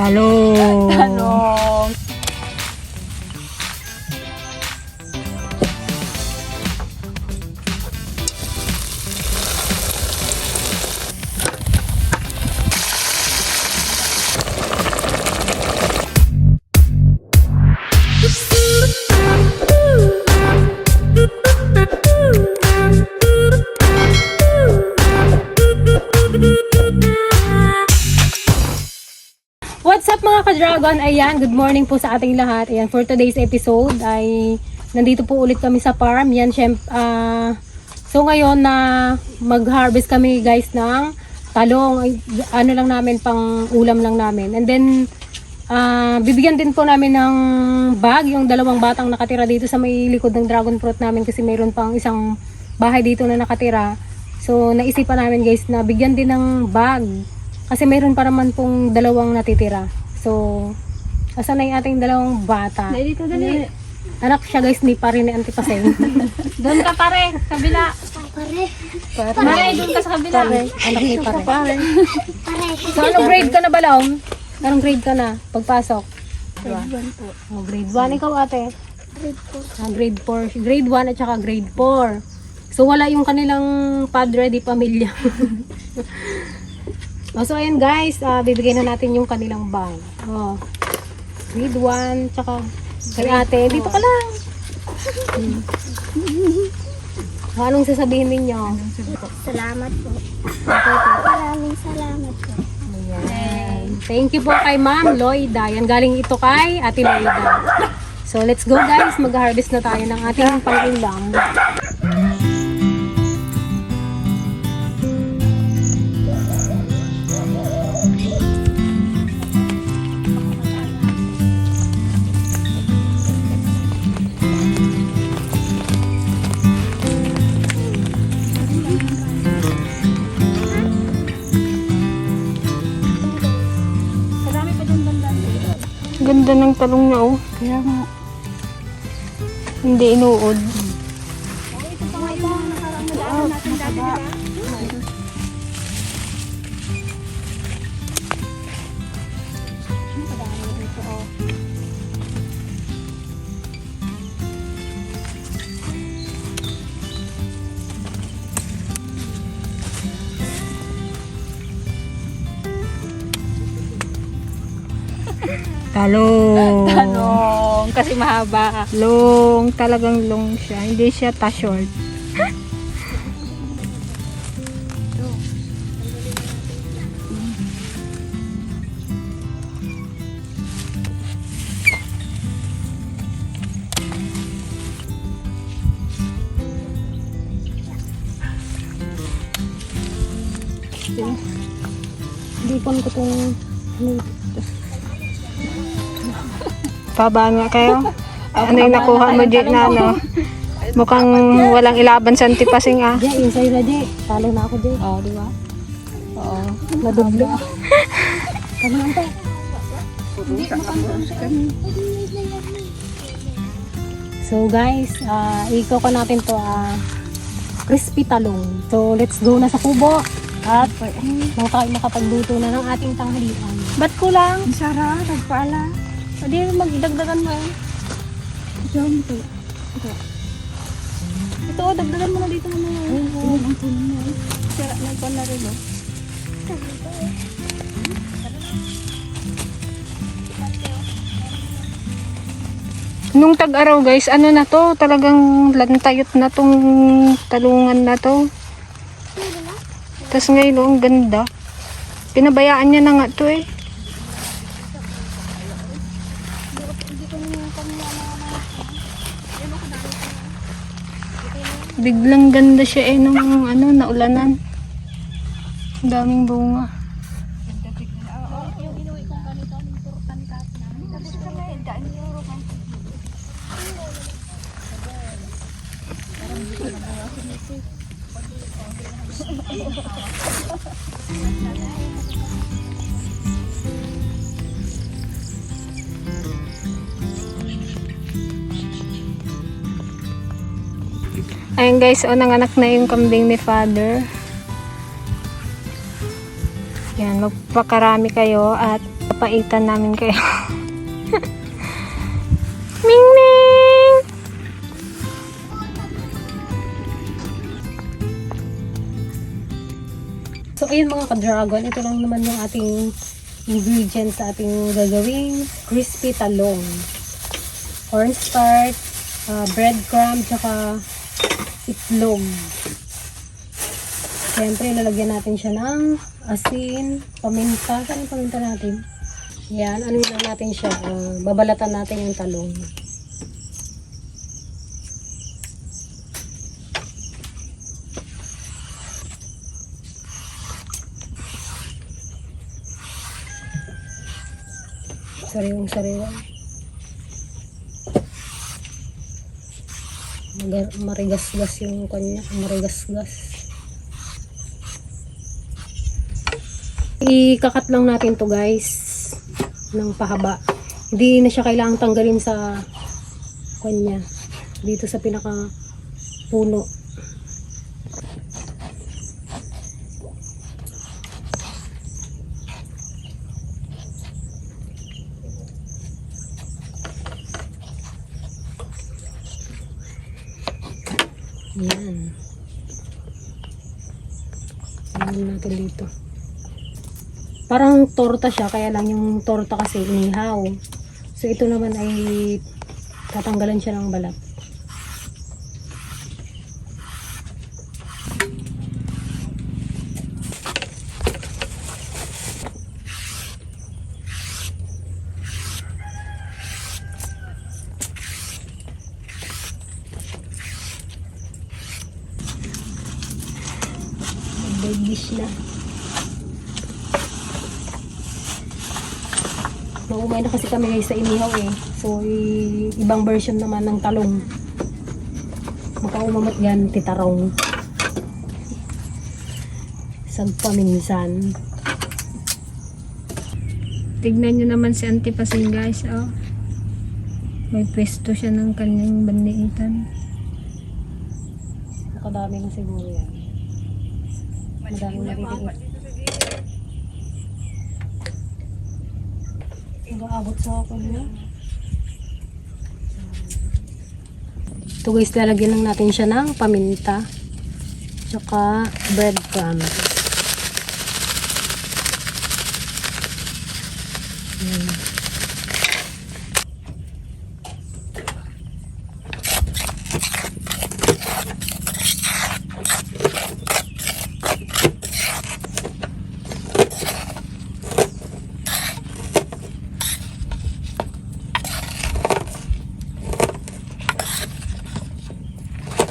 Talong. Talong. What's Ayan, good morning po sa ating lahat. Ayan, for today's episode ay nandito po ulit kami sa farm. Yan, syem, ah, so ngayon na mag-harvest kami guys ng talong. Ano lang namin, pang ulam lang namin. And then, ah, bibigyan din po namin ng bag yung dalawang batang nakatira dito sa may likod ng dragon fruit namin kasi mayroon pang isang bahay dito na nakatira. So, naisipan namin guys na bigyan din ng bag kasi mayroon pa naman pong dalawang natitira. So, asan na yung ating dalawang bata? Dali dito, dali. Anak siya guys ni pare ni Auntie Paseng. Doon ka pare, kabila. pare. Pare, doon ka sa kabila. Anak ni pare. So, anong grade ka na ba, Laom? Anong grade ka na? Pagpasok? Grade 1 po. Oh, grade 1. Ikaw ate? Grade 4. Ah, grade 4. Grade 1 at saka grade 4. So, wala yung kanilang padre di pamilya. oh, so, ayan guys. ah, bibigay na natin yung kanilang bag. Oh. Grade 1 tsaka kay ate. Dito ka lang. Hmm. Anong sasabihin ninyo? Salamat po. Maraming salamat po. Ayan. Thank you po kay Ma'am Lloyda. Yan galing ito kay Ate Lloyda. So let's go guys, mag-harvest na tayo ng ating pang-ulam. Ganda ng talong niya oh. Kaya nga. Hindi inuod. Talong. Talong. Kasi mahaba. Long, talagang long siya. Hindi siya ta short. Hindi ko ko itong... Pabaan nga kayo. Ano yung nakuha mo dyan na ano? Mukhang walang ilaban sa antipasing ah. Di, inside na di. Talo na ako di. Oo, di ba? Oo. Nadublo. Talong ante. So guys, uh, ikaw ka natin to ah crispy talong. So let's go na sa kubo. At tayo makapagluto na ng ating tanghalian. Ba't kulang? Sara, nagpaala. Pwede magdagdagan mo. Diyan po. Ito. Ito, oh, dagdagan mo na dito naman. Oo, ang kulang mo. Sara, nagpaala rin oh. Nung tag-araw guys, ano na to? Talagang lantayot na tong talungan na to. Tapos ngayon, oh, ang ganda. Pinabayaan niya na nga to eh. Biglang ganda siya eh nung ano, naulanan. Ang daming bunga. Ayun guys, oh, nanganak na yung kambing ni father. Yan, Yan, magpakarami kayo at papaitan namin kayo. Ming Ming! So, ayun mga ka-dragon, ito lang naman yung ating ingredients sa ating gagawing crispy talong. Cornstarch, uh, breadcrumb, tsaka itlog. Siyempre, lalagyan natin siya ng asin, paminta. Saan yung paminta natin? Yan, ano lang natin siya, ah, babalatan natin yung talong. Sariwang sariwa. Magar- Marigas-gas yung kanya. Marigas-gas. Ikakat lang natin to guys ng pahaba. Hindi na siya kailangang tanggalin sa kanya. Dito sa pinaka puno. Yan. Yan natin dito. Parang torta siya, kaya lang yung torta kasi inihaw. So ito naman ay tatanggalan siya ng balat. Babish na. Naumay na kasi kami guys sa inihaw eh. So, ibang version naman ng talong. Makaumamat yan, titarong. Isang paminsan. Tignan nyo naman si Auntie Pasing guys, oh. May pwesto siya ng kanyang bandiitan. Nakadami na siguro yan. Madaming naririnig. Nag-aabot sa ako niya. Ito guys, lalagyan lang natin siya ng paminta. Tsaka breadcrumbs. Yan.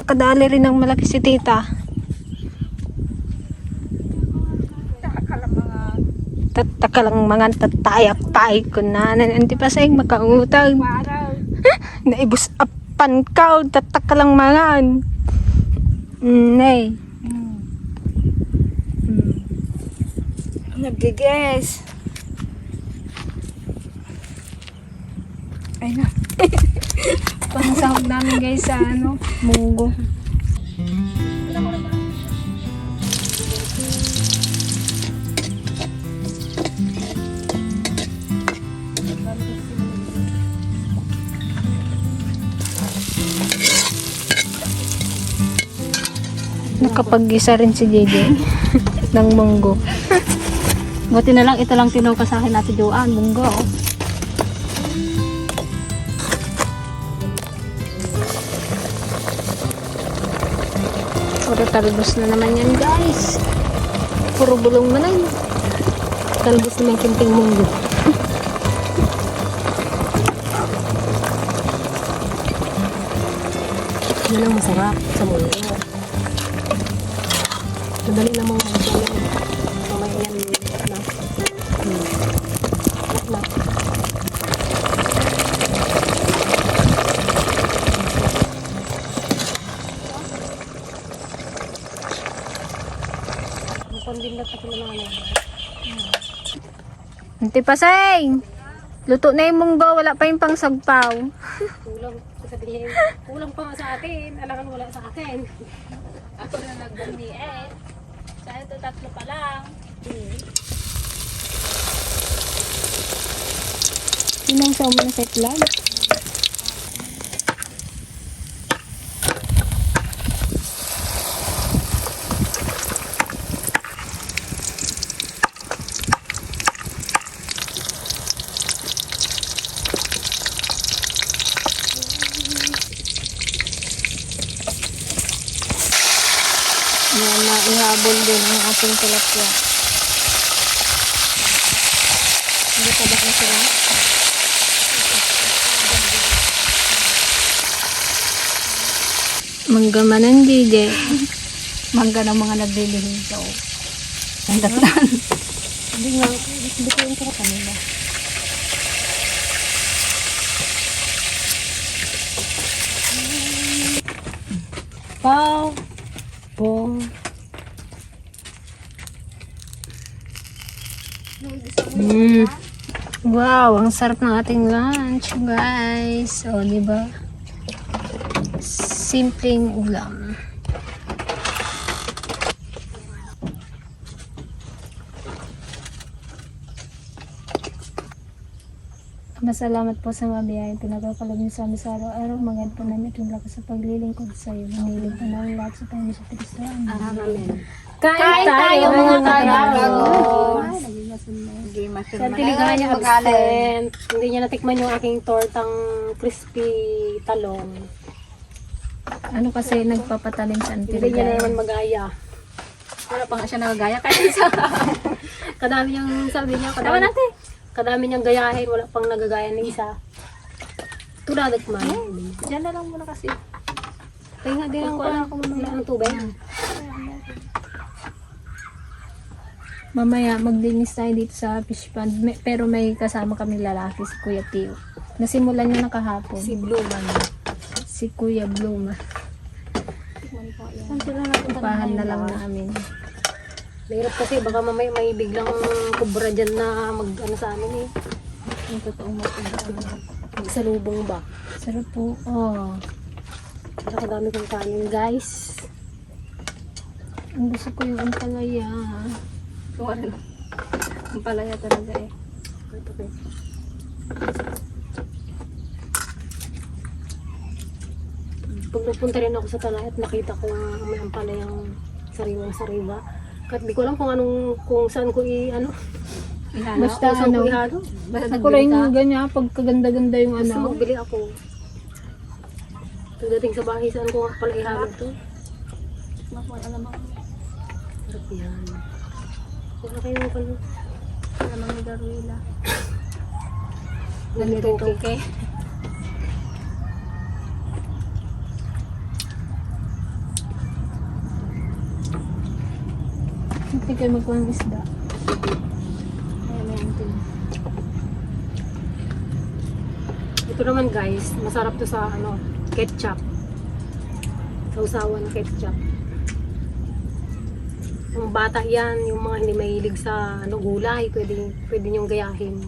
Kadali rin ng malaki si tita. Tataka lang mga tatayak tay ko na. Nanti pa sa makautag. Naibus apan ka. Tataka lang mga. Mm, nay. Nagiges. Ay na. Pangsahog namin guys sa ano, munggo. Nakapag-isa rin si JJ ng munggo. Buti na lang, ito lang tinuka sa akin natin Joanne, munggo. oh. Talbos na naman yan guys. Puro bulong na lang. Talbos naman kinting munggo. Yan ang masarap sa munggo. Ante pasay. Luto na yung munggo, wala pa yung pangsagpaw. kulang, sabihin, kulang pa sa akin. Alangan wala sa akin. Ako na nagbumi eh. Sa ito, tatlo pa lang. Hmm. Pinang sa umanas at vlog. Na ihabol din ang ating tilapia. Hindi pa ba na sila? Mangga man ang DJ. Mangga ng mga naglilihin daw. Ang datlan. Hindi nga, hindi ko yung tira kanila. Pau. Pong. Mm. Wow, ang sarap ng ating lunch, guys. O, di ba? Simpleng ulam. Masalamat po sa mga biyayang pinagpapalagin sa amin sa araw-araw. Magand po namin itong lakas sa paglilingkod sa iyo. Hiniling po namin lahat sa Panginoon sa Kristo. Amen. Kain tayo mga tayo. Hindi masin Sa tiliganya absent. Hindi niya natikman yung aking tortang crispy talong. Ano kasi nagpapatalim sa Hindi niya na naman mag-aya. Wala pa nga siya nagagaya. Kaya isa. Kadami niyang sabi niya, kadami, kadami niyang gayahin, wala pang nagagaya ng isa. Tuladag man. Diyan na lang muna kasi. Kaya nga din ang wala akong wala ng tubig. Mamaya maglinis tayo dito sa fish pond. May- pero may kasama kaming lalaki, si Kuya Tio. Nasimulan niya na kahapon. Si Blue man. Si Kuya Bluma. Saan sila napunta Upahan na lang namin. Mahirap kasi baka mamaya may biglang kubra dyan na mag ano sa amin eh. Yung totoong mapunta. Magsalubong ba? Sarap po. Oh. Pero kadami kong kanin guys. Ang gusto ko yung ampalaya. Kung ano lang. Ang palaya talaga eh. Ito ko. Pag nagpunta rin ako sa talay at nakita ko may ampalayang sariwang sariwa. Kahit di ko alam kung anong, kung saan ko i, ano, Ihalo. Basta kung saan ko ano, ihalo. Basta rin yung ganyan, pag kaganda-ganda yung Gusto ano. magbili ako. Pagdating sa bahay, saan ko pala ihalo to? Nakuha alam ako. Sarap yan. Huwag na kayo pala. Alam ni Darwila. Ganito okay. Hindi kayo magkuha ng isda. Kaya may. Ito naman guys, masarap to sa ano, ketchup. Sa usawa ng ketchup. Yung bata yan, yung mga hindi mahilig sa ano, gulay, pwede, pwede niyong gayahin.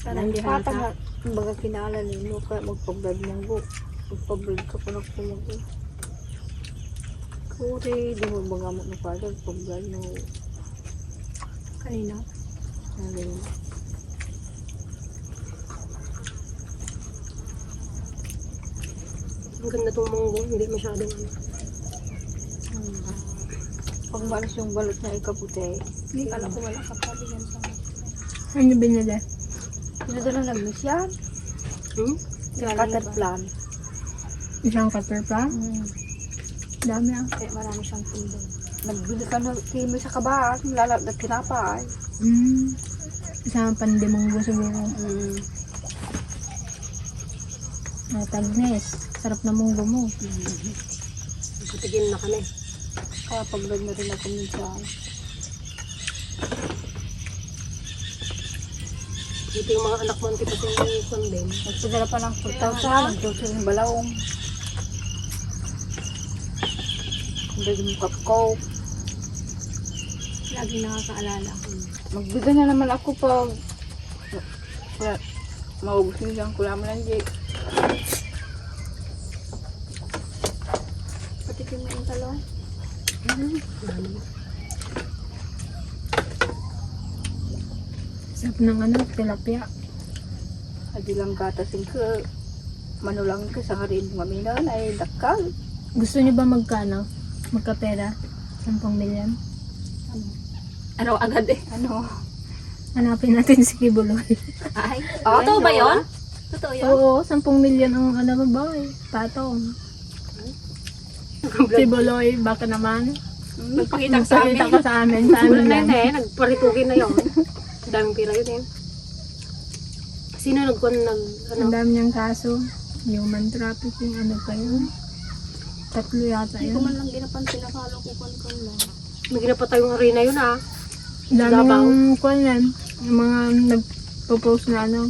Parang di halata. kumbaga kinala ninyo ka magpa-vlog ng book. Magpa-vlog ka pa na kumag Kuri, di mo ba nga mo nagpala, magpa-vlog no. Kanina. Nalin. Ang ganda tong munggo, hindi masyadong ano. Pag malas yung balot na ikaputi, hindi kala ko wala ka pa yan sa Ano binili? Pinadala nag-miss yan. Hmm? Cutter plan. Isang cutter pa? Mm. Dami ah. Kaya marami siyang tindon. Nagbili ka na kimo sa kabaan, lalat na tinapay. Mm. Isang pandemonggo siguro. Mm. Ah, tagnes. Sarap na munggo mo. Patigil na kami. Kaya pag-vlog na rin ako minsan. Dito yung mga anak mo, ang tipas yung kondem. Nagpadala pa ng 4,000. Nagtusin yung balawong. Hindi mo kapko. Lagi nakakaalala. Magbigay na naman ako pag wala, maubos yung isang kulaman ng Jake. Patikin mo yung talong. Ano? Sarap ng ano, tilapia. Adi lang gatasing ka. Manulang ka sa harin maminan ay dakal. Gusto niyo ba magkano? Magkapera? 10 milyon? Ano agad eh? Ano? Hanapin natin si Kibuloy. Ay, totoo ba yun? Totoo yun? Oo, 10 milyon ang ano ba eh. Patong. si Buloy, baka naman. Magpakita sa Magsalita amin. ka sa amin. Sa amin na yun eh. Nagparitugin na yun. Daming pira yun eh. Sino nagkuhan nag... Ano? Ang dami niyang kaso. Human trafficking, ano pa yun? Tatlo yata Hindi ko yun. man lang ginapansin nakalo ko kon kon lang. May ginapatay yung arena yun ah. Dami Davao. ng kwan yan. Yung mga nagpo-post na ano,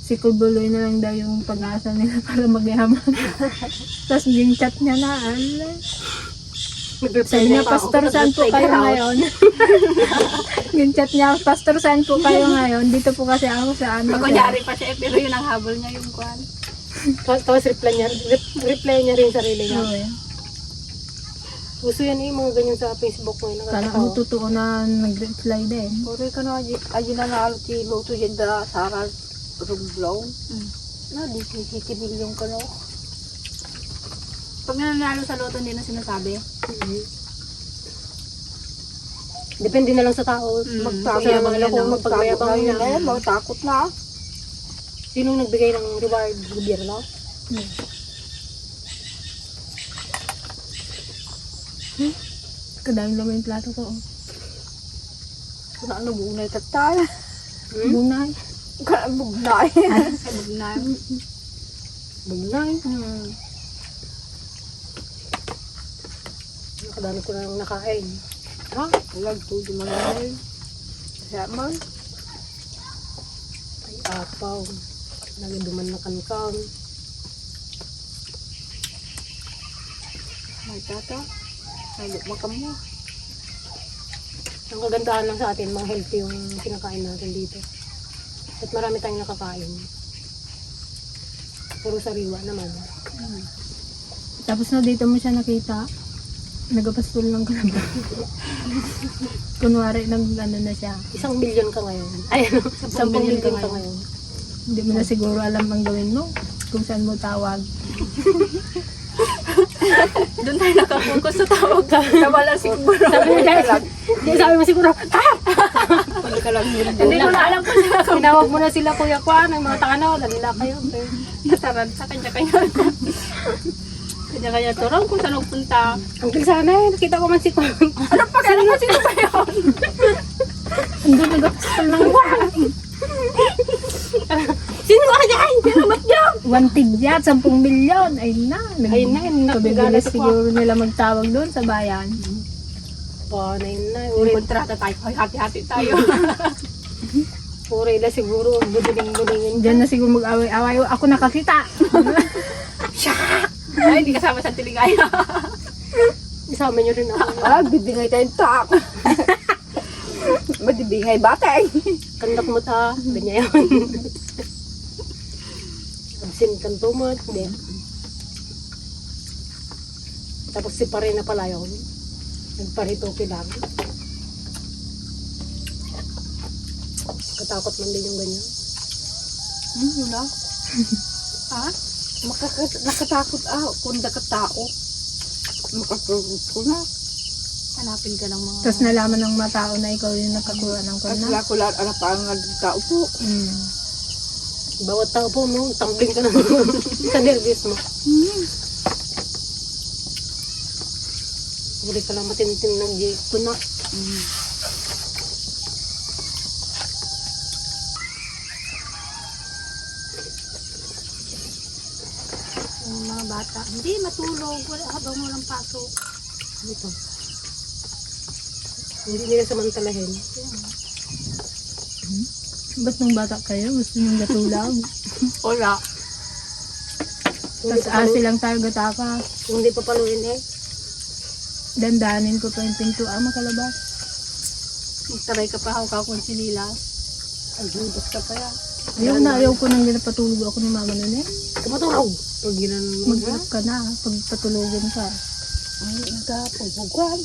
si Kubuloy na lang daw yung pag-asa nila para magyaman. Tapos yung chat niya na, ala. Pa ako. Pastor, saan po kayo ngayon? yung chat niya, Pastor, saan po kayo ngayon? Dito po kasi ako sa ano. sa- Kunyari pa siya, eh, pero yun ang habol niya yung kwan. Tapos tapos reply niya, rep- reply niya rin sarili niya. Oo, eh. Gusto yan eh, mga ganyan sa Facebook mo. Kala mo totoo na nag-reply din. Ore ka na, aji na naalo ti luto dyan da saral ruglaw. Na, di sisikibil yung kano. Pag nanalo sa loto, hindi na sinasabi. Mhm. Depende na lang sa tao. Magpapayabang Sa- yan. kung Magpapayabang magpagmayabang yan. yan. Eh, magtakot na. Sinong nagbigay ng reward? Gobyerno? Kadami lang yung plato ko. Kung ano, bugnay tatay. Hmm? Bunay. Kung ano, bugnay. Bugnay. Bugnay. Hmm. Nakadami ko na lang nakain. Ha? Walang to, di malamay. Kaya man. Ay, apaw. Nagiduman na kankan. May tata. Ay, makam mo. Ang kagandahan lang sa atin, mga healthy yung kinakain natin dito. At marami tayong nakakain. Puro sariwa naman. Tapos na dito mo siya nakita. Nagapastol ng kalabang. Kunwari, nag ano na siya. Isang milyon ka ngayon. Ay, ano? Isang milyon ka ngayon. Hindi mo na siguro alam ang gawin mo. Kung saan mo tawag. Doon tayo nakapokus sa tawag ka. Nawala siguro. Sabi mo dahil, di, sabi mo siguro, ah! Pag ka lang yun. Hindi ko na alam kung sila. Tinawag mo na sila kuya Kwan, ng mga tanaw, dalila kayo. Okay. Natarad sa kanya-kanya. Kanya-kanya to kung saan nagpunta. Ang sana eh, nakita ko man si Kwan. Ano pa kaya naman sino ba yun? Andun nagapastol ng Sino ka? Sino ba't dyan? One tigyat, 10 milyon. Ay na. Nag- Ayun na, yun na. Pabibilis siguro nila magtawag doon sa bayan. Oh, na. Uri, kontrata tayo. Hoy, hati-hati tayo. uri na siguro. Buduling-bulingin. Diyan na siguro mag-away-away. Ako nakakita. Ay, hindi kasama sa tiligaya. Isama niyo rin ako. Ah, bibingay tayong tak. Madibingay batay. Kandak mo ta. Ganyan yun. Absent kang tumat. Hindi. Tapos si pare na pala yun. Nagparito lang. Katakot man din yung ganyan. Hmm, wala. ha? Makaka- nakatakot ah, kung nakatao. Makakatakot ko na. Hanapin ka ng mga... Tapos nalaman ng matao na ikaw yung nakakuha ng At kuna. wala ko lahat, ano pa ang tao po. Mm. Bawat tao po, no? Tumbling ka na sa nervous mo. Hmm. Huli ka lang matintin ng kuna. Yung mga bata, hindi matulog, wala habang walang pasok. Ito. Hindi nila samantalahin. Ba't nung bata kayo? Gusto nyo gatulaw? Wala. Tapos asi lang tayo gataka. hindi pa paluin eh. Dandanin ko pa yung pintuan makalabas. Magtaray ka pa ako kung sinilas. Ang judos ka pa yan. Ayaw na, ayaw ko nang pinapatulog ako ni mama nun eh. Kumatulog. Pag ginan mo. Mag-up ka na pag patulogin ka. Ay, nagkapagugwan.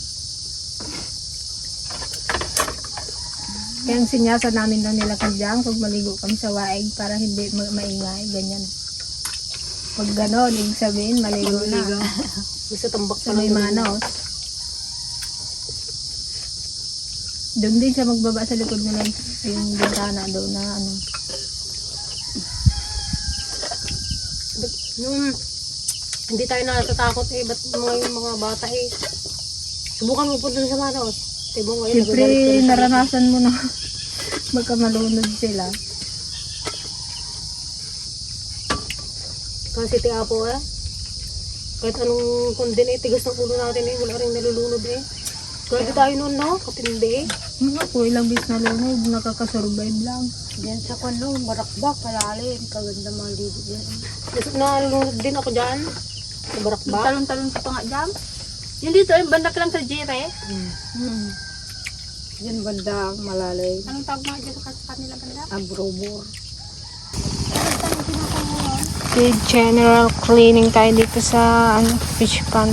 Kaya ang sinyasa namin na nila kadyang pag maligo kami sa waig para hindi ma- maingay, ganyan. Pag ganon, ibig sabihin, maligo na. Gusto tambak Sa may manos. Doon din siya magbaba sa likod nila yung bintana doon na ano. Nung hindi tayo natatakot eh, ba't mga yung mga bata eh. Subukan mo po dun sa Manos. Siyempre, na naranasan mo na magka malunod sila. Kasi ti Apo eh. Kahit anong kundin eh, tigas ng ulo natin eh, wala rin nalulunod eh. Grabe tayo noon no, katindi eh. Mga po, ilang bis na lunod, nakakasurvive lang. Diyan sa kano, marakbak, kalalim. Kaganda mga ligo yan. Gusto nalulunod din ako dyan. Sa barakba. Talon-talon ka pa nga dyan. Yung dito, yung banda ka lang sa Jire. Hmm. Yan banda, malalim. Anong tawag mga dyan sa kanila banda? Abrobor. Okay, general cleaning tayo dito sa ano, fish pond.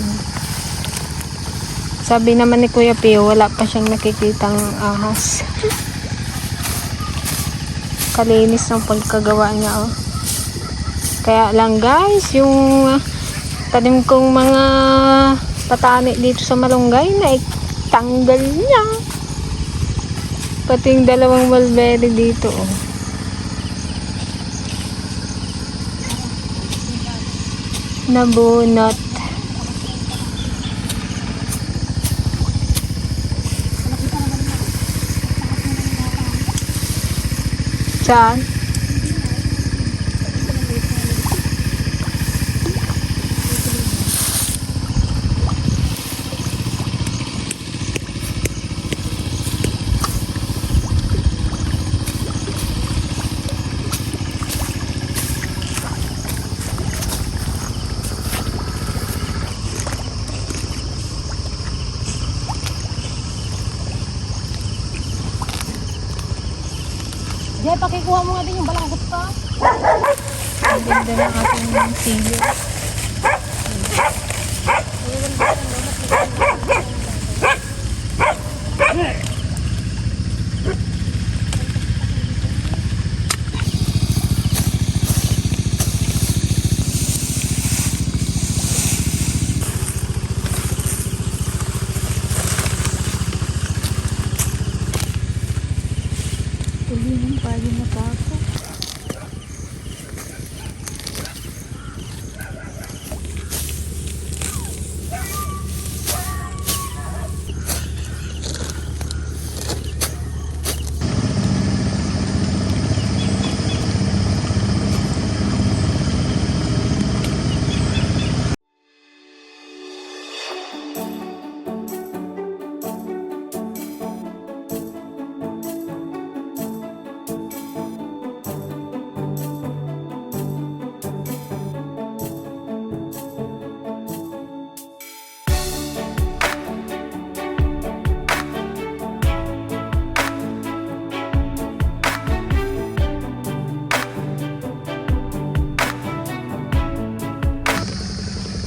Sabi naman ni Kuya Pio, wala pa siyang nakikitang ahas. Kalinis ng pagkagawa niya, oh. Kaya lang guys, yung ah, tanim kong mga patani dito sa malunggay na tanggal niya. Pati yung dalawang mulberry dito, oh. Nabunot. Saan? Jay, pakikuha mo nga din yung balanggot ka. Ang ganda ng ating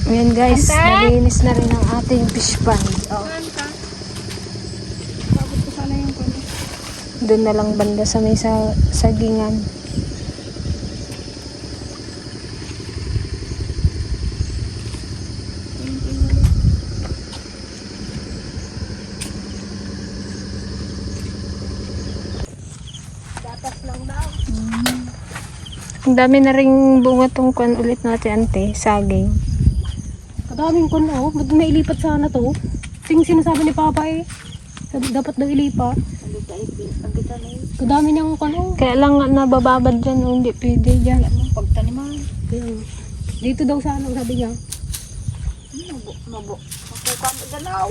Ayan guys, nalinis na rin ang ating fish pond. Oh. Doon na lang banda sa may sa sagingan. Ang dami na ring bunga tong kwan ulit natin ante, saging. Kadaming kun oh, ba't nailipat sana to? Ting sinasabi ni Papa eh. Sabi, dapat daw ilipat. Kadami niyang kun oh. Kaya lang nabababad dyan, oh, hindi pwede dyan. Pagtaniman. Kaya, Dito daw sana, sabi niya. Mabo, mabo. Makuka mo galaw.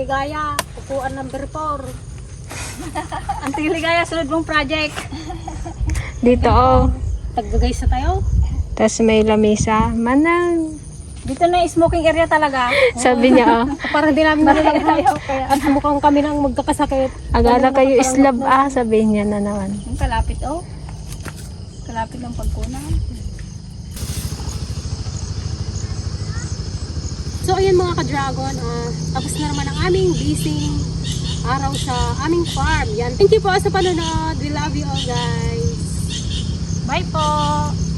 Tiligaya, upuan number 4. Ang tiligaya, sunod mong project. Dito, oh. Taggagay sa tayo. Tapos may lamesa. Manang. Dito na yung smoking area talaga. Sabi niya, oh. Parang di namin nalalaman. At mukhang kami nang magkakasakit. Agala kayo islab, ah. Sabi niya na naman. Yung kalapit, oh. Kalapit ng pagkunan. So ayan mga ka-dragon, ah, tapos na naman ang aming busy araw sa aming farm. Yan. Thank you po sa panonood. We love you all guys. Bye po!